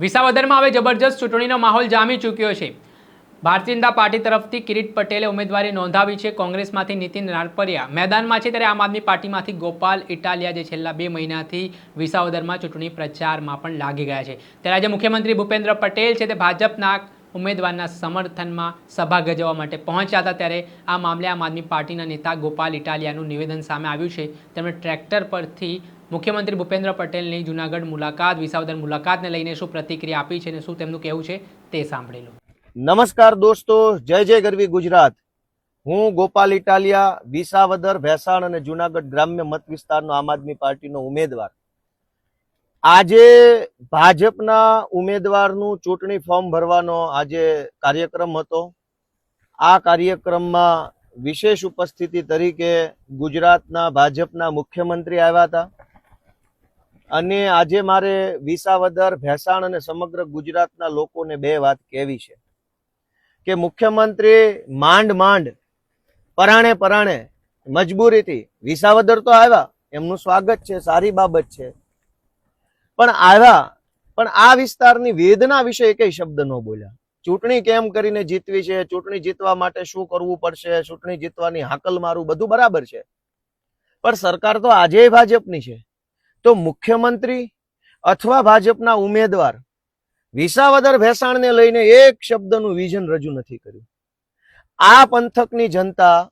વિસાવદરમાં હવે જબરજસ્ત ચૂંટણીનો માહોલ જામી ચૂક્યો છે. ભારતીય જનતા પાર્ટી તરફથી કિરીટ પટેલે ઉમેદવારી નોંધાવી છે. કોંગ્રેસમાંથી નીતિન નારપરિયા મેદાનમાં છે ત્યારે આમ આદમી પાર્ટીમાંથી ગોપાલ ઇટાલિયા જે છેલ્લા બે મહિનાથી વિસાવદરમાં ચૂંટણી પ્રચારમાં પણ લાગી ગયા છે. ત્યારે આજે મુખ્યમંત્રી ભૂપેન્દ્ર પટેલ છે તે ભાજપના ઉમેદવારના સમર્થનમાં સભા ગજવવા માટે પહોંચ્યા હતા. ત્યારે આ મામલે આમ આદમી પાર્ટીના નેતા ગોપાલ ઇટાલિયાનું નિવેદન સામે આવ્યું છે. તેમણે ટ્રેક્ટર પરથી મુખ્યમંત્રી ભૂપેન્દ્ર પટેલની જૂનાગઢ મુલાકાત, વિસાવદર મુલાકાતને લઈને શું પ્રતિક્રિયા આપી છે અને શું તેમનું કહેવું છે તે સાંભળી લો નમસ્કાર દોસ્તો, જય જય ગરવી ગુજરાત. હું ગોપાલ ઇટાલિયા, વિસાવદર, ભેસાણ અને જુનાગઢ ગ્રામ્ય મત વિસ્તારનો આમ આદમી પાર્ટીનો ઉમેદવાર. આજે ભાજપના ઉમેદવારનું ચૂંટણી ફોર્મ ભરવાનો આજે કાર્યક્રમ હતો. આ કાર્યક્રમમાં વિશેષ ઉપસ્થિતિ તરીકે ગુજરાતના ભાજપના મુખ્યમંત્રી આવ્યા હતા. અને આજે મારે વિસાવદર, ભેસાણ અને સમગ્ર ગુજરાતના લોકોને બે વાત કહેવી છે કે મુખ્યમંત્રી માંડ માંડ, પરાણે પરાણે, મજબૂરીથી વિસાવદર તો આવ્યા, એમનું સ્વાગત છે, સારી બાબત છે. પણ આવ્યા, પણ આ વિસ્તારની વેદના વિશે એકય શબ્દ ન બોલ્યા. ચૂંટણી કેમ કરીને જીતવી છે, ચૂંટણી જીતવા માટે શું કરવું પડશે, ચૂંટણી જીતવાની હાકલ મારું બધું બરાબર છે. પણ સરકાર તો આજે ભાજપની છે. તો મુખ્યમંત્રી અથવા ભાજપના ઉમેદવાર વિસાવદર ભેસાણને લઈને એક શબ્દનું વિઝન રજૂ નથી કર્યું. આ પંથકની જનતા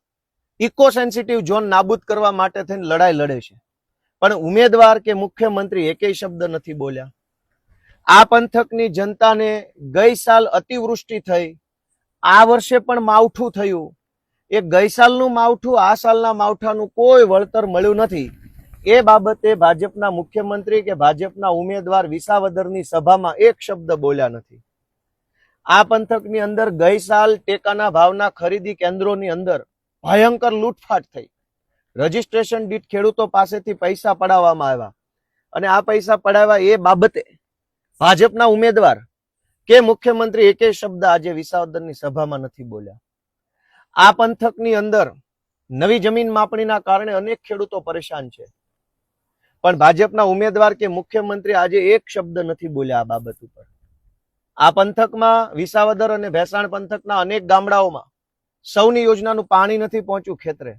ઇકો સેન્સિટિવ ઝોન નાબૂદ કરવા માટે થઈને લડાઈ લડે છે. પણ ઉમેદવાર કે મુખ્યમંત્રી એકેય શબ્દ નથી બોલ્યા. આ પંથકની જનતાને ગઈ સાલ અતિવૃષ્ટિ થઈ. આ વર્ષે પણ માવઠું થયું. એ ગઈ સાલનું માવઠું આ સાલના માવઠાનું કોઈ વળતર મળ્યું નથી. એ બાબતે ભાજપના મુખ્યમંત્રી કે ભાજપના ઉમેદવાર વિસાવદરની સભામાં એક શબ્દ બોલ્યા નથી. આ પંથકની અંદર ગઈ સાલ ટેકાના ભાવના ખરીદી કેન્દ્રોની અંદર ભયંકર લૂંટફાટ થઈ. રજીસ્ટ્રેશન દીઠ ખેડૂતો પાસેથી પૈસા પડાવવામાં આવ્યા. અને આ પૈસા પડાવ્યા એ બાબતે ભાજપના ઉમેદવાર કે મુખ્યમંત્રી એકે શબ્દ આજે વિસાવદરની સભામાં નથી બોલ્યા. આ પંથકની અંદર નવી જમીન માપણીના કારણે અનેક ખેડૂતો પરેશાન છે. પણ ભાજપના ઉમેદવાર કે મુખ્યમંત્રી આજે એક શબ્દ નથી બોલ્યા આ બાબત ઉપર. આ પંથકમાં વિસાવદર અને ભેસાણ પંથકના અનેક ગામડાઓમાં સૌની યોજનાનું પાણી નથી પહોંચ્યું ખેતરે.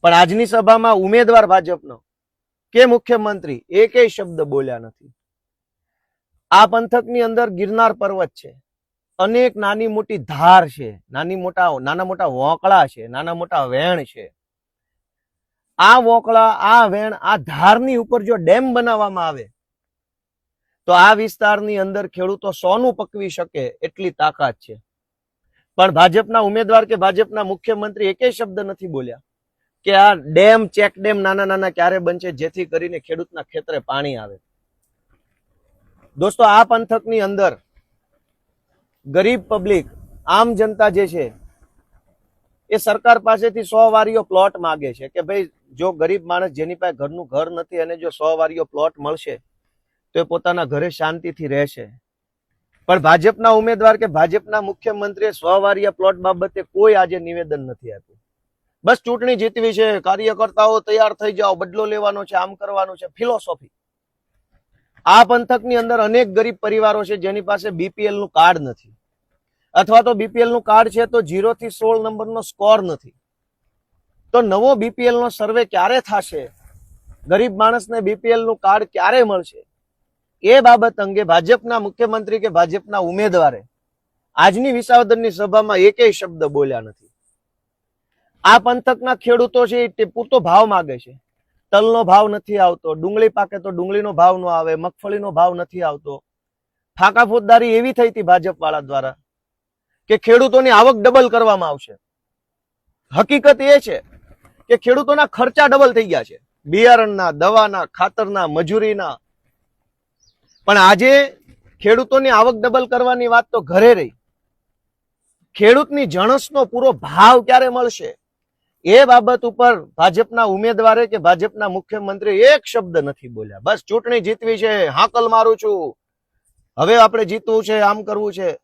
પણ આજની સભામાં ઉમેદવાર ભાજપનો કે મુખ્યમંત્રી એકેય શબ્દ બોલ્યા નથી. આ પંથકની અંદર ગિરનાર પર્વત છે. અનેક નાની મોટી ધાર છે. નાની મોટા, નાના મોટા વોંકળા છે. નાના મોટા વેણ છે. આ વોકળા, આ વેણ, આ ધારની ઉપર જો ડેમ બનાવવામાં આવે, તો આ વિસ્તારની અંદર ખેડૂતો સોનું પકવી શકે એટલી તાકાત છે. પણ ભાજપના ઉમેદવાર કે ભાજપના મુખ્યમંત્રી એકે શબ્દ નથી બોલ્યા કે આ ડેમ, ચેક ડેમ નાના નાના ક્યારે બનશે, જેથી કરીને ખેડૂતના ખેતરે પાણી આવે. દોસ્તો, આ પંથકની અંદર ગરીબ પબ્લિક, આમ જનતા જે છે એ સરકાર પાસેથી સો વારીઓ પ્લોટ માગે છે કે ભાઈ જો ગરીબ માણસ જેની પાસે ઘરનું ઘર નથી અને જો સો વારીઓ પ્લોટ મળશે, તો એ પોતાના ઘરે શાંતિથી રહેશે. પણ ભાજપના ઉમેદવાર કે ભાજપના મુખ્યમંત્રીએ સો વારીયા પ્લોટ બાબતે કોઈ આજે નિવેદન નથી આપ્યું. બસ ચૂંટણી જીતવી છે, કાર્યકર્તાઓ તૈયાર થઈ જાઓ, બદલો લેવાનો છે, આમ કરવાનું છે ફિલોસોફી આ પંથકની અંદર અનેક ગરીબ પરિવારો છે જેની પાસે બીપીએલનું કાર્ડ નથી. અથવા તો બીપીએલનું કાર્ડ છે તો જીરો થી સોળ નંબરનો સ્કોર નથી. તો નવો બીપીએલ નો સર્વે ક્યારે થશે? ગરીબ માણસને બીપીએલનું કાર્ડ ક્યારે મળશે? એ બાબત અંગે ભાજપના મુખ્યમંત્રી કે ભાજપના ઉમેદવારે આજની વિસાવદનની સભામાં એકેય શબ્દ બોલ્યા નથી. આ પંથકના ખેડૂતો છે એ પૂરતો ભાવ માગે છે. તલનો ભાવ નથી આવતો, ડુંગળી પાકે તો ડુંગળીનો ભાવ ન આવે, મગફળીનો ભાવ નથી આવતો. ફાંકા ફોજદારી એવી થઈ હતી ભાજપ વાળા દ્વારા કે ખેડૂતોની આવક ડબલ કરવામાં આવશે. હકીકત એ છે કે ખેડૂતોના ખર્ચા ડબલ થઈ ગયા છે. બિયારણના, દવાના, ખાતરના, મજૂરીના. પણ આજે ખેડૂતોની આવક ડબલ કરવાની વાત તો ઘરે રહી. ખેડૂતની જણસનો પૂરો ભાવ ક્યારે મળશે? એ બાબત ઉપર ભાજપના ઉમેદવારે કે ભાજપના મુખ્યમંત્રી એક શબ્દ નથી બોલ્યા. બસ ચૂંટણી જીતવી છે, હાકલ મારું છું. હવે આપણે જીતવું છે, આમ કરવું છે.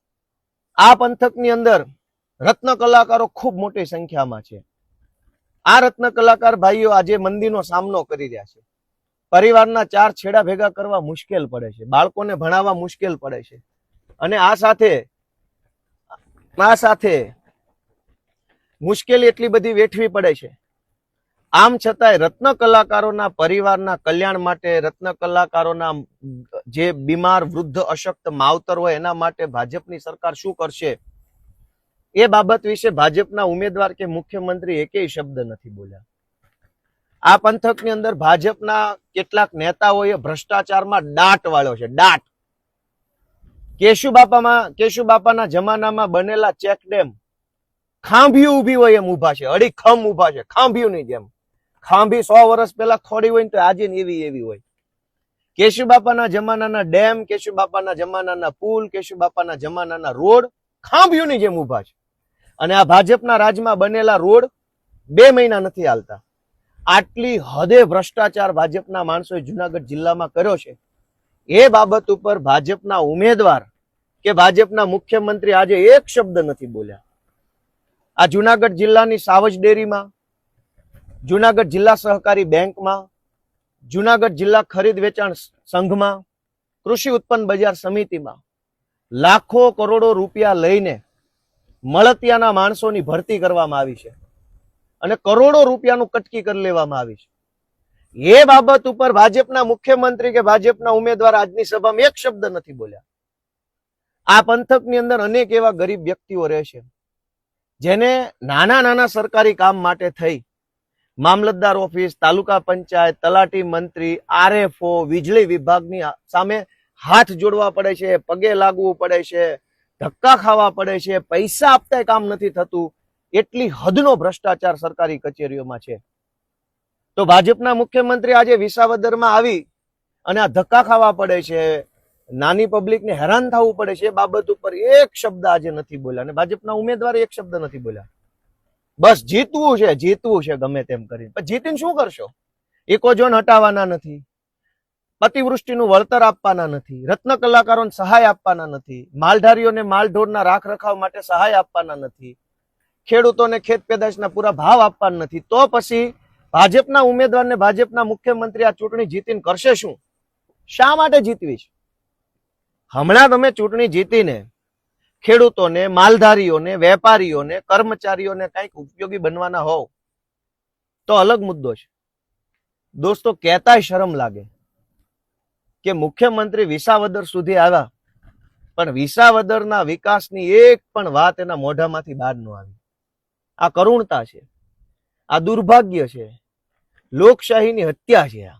આ પંથકની અંદર રત્ન કલાકારો ખૂબ મોટી સંખ્યામાં છે. આ રત્ન કલાકાર ભાઈઓ આજે મંદીનો સામનો કરી રહ્યા છે. પરિવારના ચાર છેડા ભેગા કરવા મુશ્કેલ પડે છે. બાળકોને ભણાવવા મુશ્કેલ પડે છે. અને આ સાથે આ સાથે મુશ્કેલી એટલી બધી વેઠવી પડે છે. આમ છતાંય રત્ન કલાકારોના પરિવારના કલ્યાણ માટે, રત્ન કલાકારોના જે બીમાર, વૃદ્ધ, અશક્ત માવતર હોય એના માટે ભાજપની સરકાર શું કરશે? એ બાબત વિશે ભાજપના ઉમેદવાર કે મુખ્યમંત્રી એકેય શબ્દ નથી બોલ્યા. આ પંથકની અંદર ભાજપના કેટલાક નેતાઓએ ભ્રષ્ટાચારમાં દાટ વાળ્યો છે દાટ કેશુબાપામાં, કેશુબાપાના જમાનામાં બનેલા ચેક ડેમ ખાંભીયું ઊભી હોય એમ ઊભા છે અડી ખમ ઊભા છે, ખાંભીયુંની જેમ. ખાંભી સો વર્ષ પહેલા થોડી હોય ને તો આજે એવી એવી હોય. કેશુબાપાના જમાનાના ડેમ કેશુબાપાના જમાનાના પુલ કેશુબાપાના જમાનાના રોડ ખાંભીયુંની જેમ ઊભા છે. અને આ ભાજપના રાજમાં બનેલા રોડ બે મહિના નથી હાલતા. આટલી હદે ભ્રષ્ટાચાર ભાજપના માણસોએ જુનાગઢ જિલ્લામાં કર્યો છે. એ બાબત ઉપર ભાજપના ઉમેદવાર કે ભાજપના મુખ્યમંત્રી આજે એક શબ્દ નથી બોલ્યા. આ જુનાગઢ જિલ્લાની સાવજ ડેરીમાં જુનાગઢ જિલ્લા સહકારી બેંકમાં, જુનાગઢ જિલ્લા ખરીદ વેચાણ સંઘમાં, કૃષિ ઉત્પન્ન બજાર સમિતિમાં લાખો કરોડો રૂપિયા લઈને મળતિયાના માણસોની ભરતી કરવામાં આવી છે અને કરોડો રૂપિયાનું કટકી કરી લેવામાં આવી છે. એ બાબત ઉપર ભાજપના મુખ્યમંત્રી કે ભાજપના ઉમેદવાર આજની સભામાં એક શબ્દ નથી બોલ્યા. આ પંથકની અંદર અનેક એવા ગરીબ વ્યક્તિઓ રહે છે જેને નાના નાના સરકારી કામ માટે થઈ મામલતદાર ઓફિસ, તાલુકા પંચાયત, તલાટી મંત્રી, આરએફઓ, વીજળી વિભાગની સામે હાથ જોડવા પડે છે, પગે લાગવું પડે છે, ધક્કા ખાવા પડે છે, પૈસા આપતા કામ નથી થતું. એટલી હદનો ભ્રષ્ટાચાર સરકારી કચેરીઓમાં છે. તો ભાજપના મુખ્યમંત્રી આજે વિસાવદરમાં આવી અને આ ધક્કા ખાવા પડે છે. નાની પબ્લિકને હેરાન થવું પડે છે. એ બાબત ઉપર એક શબ્દ આજે નથી બોલ્યા અને ભાજપના ઉમેદવારે એક શબ્દ નથી બોલ્યા. બસ જીતવું છે જીતવું છે ગમે તેમ કરીને. પણ જીતીને શું કરશો? ઇકોઝોન હટાવવાના નથી. અતિવૃષ્ટિનું વળતર આપવાના નથી. રત્ન કલાકારોને સહાય આપવાના નથી. માલધારીઓને માલઢોરના રાખ રખાવ માટે સહાય આપવાના નથી. ખેડૂતોને ખેત પેદાશના પૂરા ભાવ આપવાના નથી. તો પછી ભાજપના ઉમેદવારને ભાજપના મુખ્યમંત્રી આ ચૂંટણી જીતીને કરશે શું? શા માટે જીતવી છે? હમણાં તમે ચૂંટણી જીતીને ખેડૂતોને, માલધારીઓને, વેપારીઓને, કર્મચારીઓને કંઈક ઉપયોગી બનવાના હોવ, તો અલગ મુદ્દો છે. દોસ્તો, કહેતાય શરમ લાગે કે મુખ્યમંત્રી વિસાવદર સુધી આવ્યા, પણ વિસાવદરના વિકાસની એક પણ વાત એના મોઢામાંથી બહાર ન આવી. આ કરુણતા છે, આ દુર્ભાગ્ય છે, લોકશાહીની હત્યા છે આ.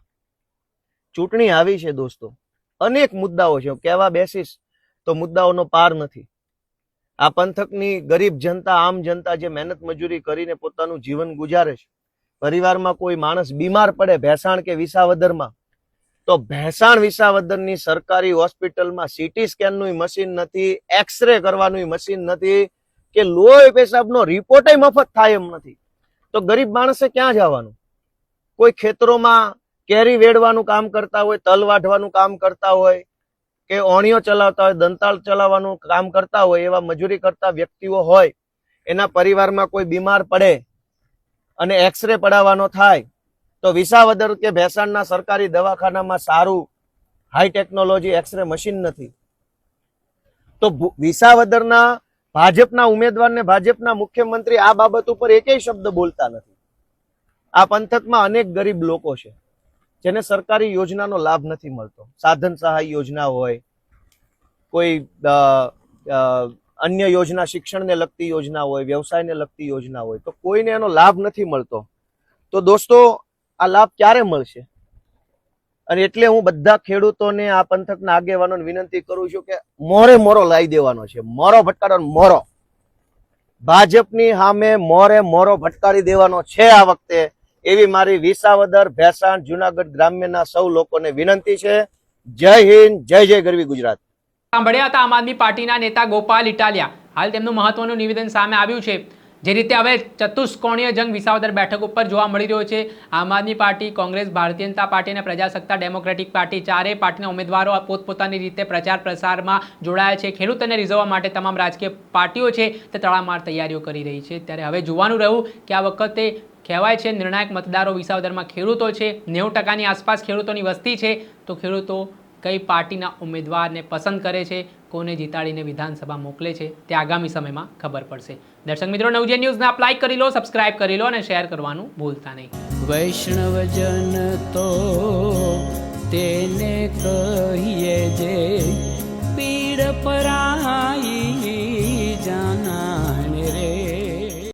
ચૂંટણી આવી છે દોસ્તો, અનેક મુદ્દાઓ છે. કહેવા બેસીશ તો મુદ્દાઓનો પાર નથી. આ પંથકની ગરીબ જનતા, આમ જનતા જે મહેનત મજૂરી કરીને પોતાનું જીવન ગુજારે છે, પરિવારમાં કોઈ માણસ બીમાર પડે ભેસાણ કે વિસાવદરમાં, તો ભેસાણ વિસાવદરની સરકારી હોસ્પિટલમાં સીટી સ્કેનનું મશીન નથી એક્સરે કરવાનું મશીન નથી, કે લોહી પેશાબનો રિપોર્ટ મફત થાય એમ નથી. તો ગરીબ માણસે ક્યાં જવાનું? કોઈ ખેતરોમાં કેરી વેડવાનું કામ કરતા હોય, તલ વાઢવાનું કામ કરતા હોય કે ઓણીઓ ચલાવતા હોય, દંતાળ ચલાવવાનું કામ કરતા હોય, એવા મજૂરી કરતા વ્યક્તિઓ હોય, એના પરિવારમાં કોઈ બીમાર પડે અને એક્સરે પડાવવાનો થાય, તો વિસાવદર કે ભેસાણના સરકારી દવાખાનામાં સારું હાઈ ટેકનોલોજી એક્સરે મશીન નથી. તો વિસાવદરના ભાજપના ઉમેદવારને ભાજપના મુખ્યમંત્રી આ બાબત ઉપર એકેય શબ્દ બોલતા નથી. આ પંથકમાં અનેક ગરીબ લોકો છે. જેને સરકારી યોજનાનો લાભ નથી મળતો. સાધન સહાય યોજના હોય, કોઈ અન્ય યોજના શિક્ષણને લગતી યોજના હોય, વ્યવસાયને લગતી યોજના હોય, તો કોઈને એનો લાભ નથી મળતો. તો દોસ્તો, આ લાભ ક્યારે મળશે? અને એટલે હું બધા ખેડૂતોને, આ પંથકના આગેવાનોને વિનંતી કરું છું કે મોરે મોરો લાવી દેવાનો છે. મોરો ભટકાડવાનો મોરો. ભાજપની સામે મોરે મોરો ભટકાડી દેવાનો છે આ વખતે. એવી મારી વિસાવદર, ભેસાણ, જુનાગઢ ગ્રામ્યના સૌ લોકોને વિનંતી છે. જય હિન્દ, જય જય ગરવી ગુજરાત. સાંભળ્યા હતા આમ આદમી પાર્ટીના નેતા ગોપાલ ઇટાલિયા. હાલ તેમનું મહત્વનું નિવેદન સામે આવ્યું છે. જે રીતે હવે ચતુષ્કોણીય જંગ વિસાવદર બેઠક ઉપર જોવા મળી રહ્યો છે. આમ આદમી પાર્ટી, કોંગ્રેસ, ભારતીય જનતા પાર્ટી અને પ્રજાસત્તા ડેમોક્રેટિક પાર્ટી ચારેય પાર્ટીના ઉમેદવારો પોતપોતાની રીતે પ્રચાર પ્રસારમાં જોડાયા છે. ખેડૂતોને રીઝવવા માટે તમામ રાજકીય પાર્ટીઓ છે તે તળામાર તૈયારીઓ કરી રહી છે. ત્યારે હવે જોવાનું રહ્યું કે આ વખતે કહેવાય છે નિર્ણાયક મતદારો વિસાવદરમાં ખેડૂતો છે. નેવું ટકાની આસપાસ ખેડૂતોની વસ્તી છે. તો ખેડૂતો કઈ પાર્ટીના ઉમેદવારને પસંદ કરે છે? કોને જીતાડીને વિધાનસભા મોકલે છે તે આગામી સમયમાં ખબર પડશે. દર્શક મિત્રો નવજે ન્યૂઝને આપ લાઇક કરી લો સબસ્ક્રાઇબ કરી લો અને શેર કરવાનું ભૂલતા નહીં. વૈષ્ણવજન તો તેને કહીએ જે પીડ પરાઈ જાણ